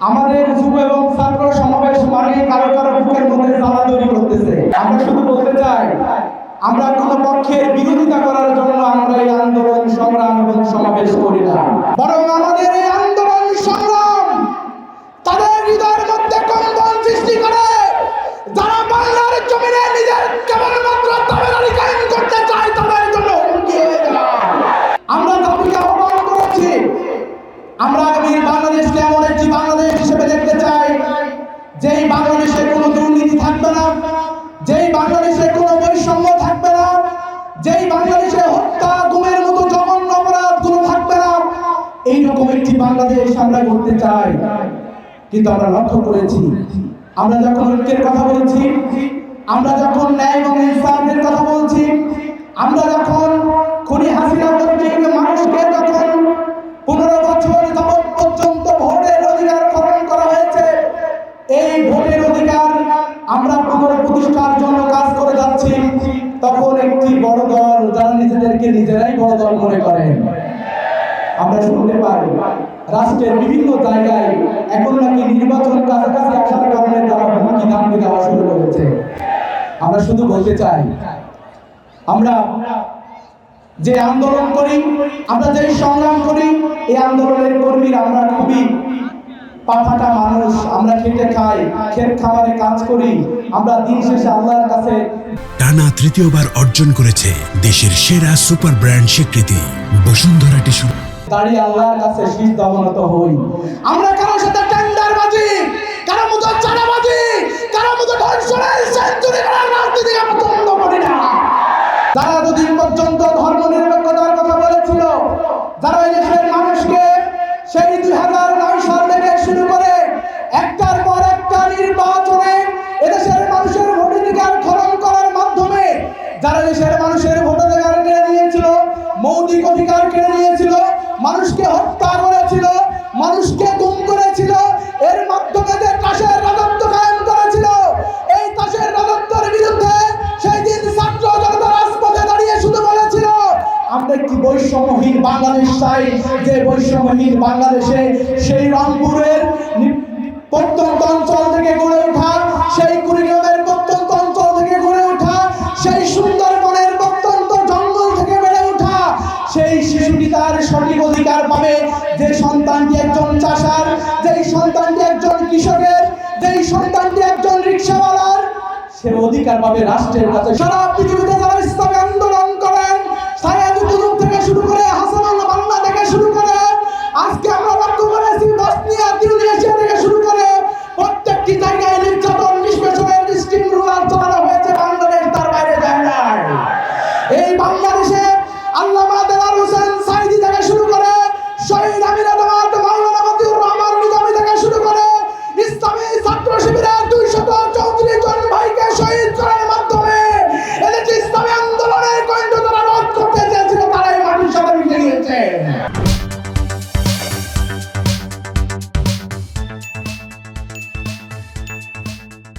আমাদের যুব এবং ছাত্র সমাবেশ মানে কারও কারও বুকের মধ্যে জ্বালা তৈরি করতেছে। আমরা শুধু বলতে চাই, আমরা কোন পক্ষের বিরোধিতা করার জন্য আমরা এই আন্দোলন, সংগ্রাম এবং সমাবেশ করি না। বরং আমাদের এই আন্দোলন, সংগ্রাম তাদের হৃদয়ের মধ্যে কম্পন সৃষ্টি করে। যারা বাংলার জমিনে নিজের কেবলমাত্র তাবেদারি কায়েম করতে চায়, তাদের জন্য হুমকি হয়ে আমরা দাবিকে আহ্বান করেছি। আমরা যেই বাংলাদেশে কোনো দুর্নীতি থাকবে না, যেই বাংলাদেশে কোনো বৈষম্য থাকবে না, যেই বাংলাদেশে হত্যা, গুমের মতো জঘন্য অপরাধগুলো থাকবে না, এইরকম একটি বাংলাদেশ আমরা করতে চাই। কিন্তু আমরা লক্ষ্য করেছি, আমরা যখন ঐক্যের কথা বলছি, আমরা যখন ন্যায় এবং ইনসাফের কথা বলছি, আমরা যখন তখন একটি বড় দল, যারা নিজেদেরকে নিজেরাই বড় দল মনে করেন আমরা শুনতে পাই, রাষ্ট্রের বিভিন্ন জায়গায় এখন নাকি নির্বাচন কাছাকাছি আসার কারণে তারা হুমকি ধামকি দেওয়া শুরু করেছে। আমরা শুধু বলতে চাই, আমরা যে আন্দোলন করি, আমরা যে সংগ্রাম করি, এই আন্দোলনের কর্মীরা আমরা খুবই পাঠাটা মানুষ আমরা খেটে খাই খেত খামারে কাজ করি আমরা দিন শেষে আল্লাহর কাছে টানা তৃতীয়বার অর্জন করেছে দেশের সেরা সুপার ব্র্যান্ড স্বীকৃতি বসুন্ধরা টিস্যু। দাঁড়িয়ে আল্লাহর কাছে শীত দমনত হই। আমরা কারোর সাথে টেন্ডারবাজি কারও মতো যারা দেশের মানুষের ভোটাধিকার কেড়ে নিয়েছিল, মৌলিক অধিকার কেড়ে নিয়েছিল, মানুষকে হত্যা করেছিল, মানুষকে গুম করেছিল, এর মাধ্যমে যে তাসের রাজত্ব কায়েম করেছিল, এই তাসের রাজত্বের বিরুদ্ধে সেই দিন ছাত্র জনতা রাজপথে দাঁড়িয়ে শুধু বলেছিল, আমরা একটি বৈষম্যহীন বাংলাদেশ চাই। যে বৈষম্যহীন বাংলাদেশে সেই রংপুরের প্রত্যন্ত অঞ্চল থেকে গড়ে ওঠা সেই কুড়িগ্রামের সেই শিশুটি তার সঠিক অধিকার পাবে। যে সন্তানটি একজন চাষার, যেই সন্তানটি একজন কৃষকের, যেই সন্তানটি একজন রিক্সাওয়ালার, সে অধিকার পাবে রাষ্ট্রের কাছে। সারা পৃথিবীতে যারা ইসলামী আন্দোলন করেন থেকে শুরু করে বান্না থেকে শুরু করে, আজকে আমরা করেছি থেকে শুরু করে প্রত্যেকটি জায়গায় হয়েছে। বাংলাদেশ তার বাইরে যায় এই বাংলাদেশে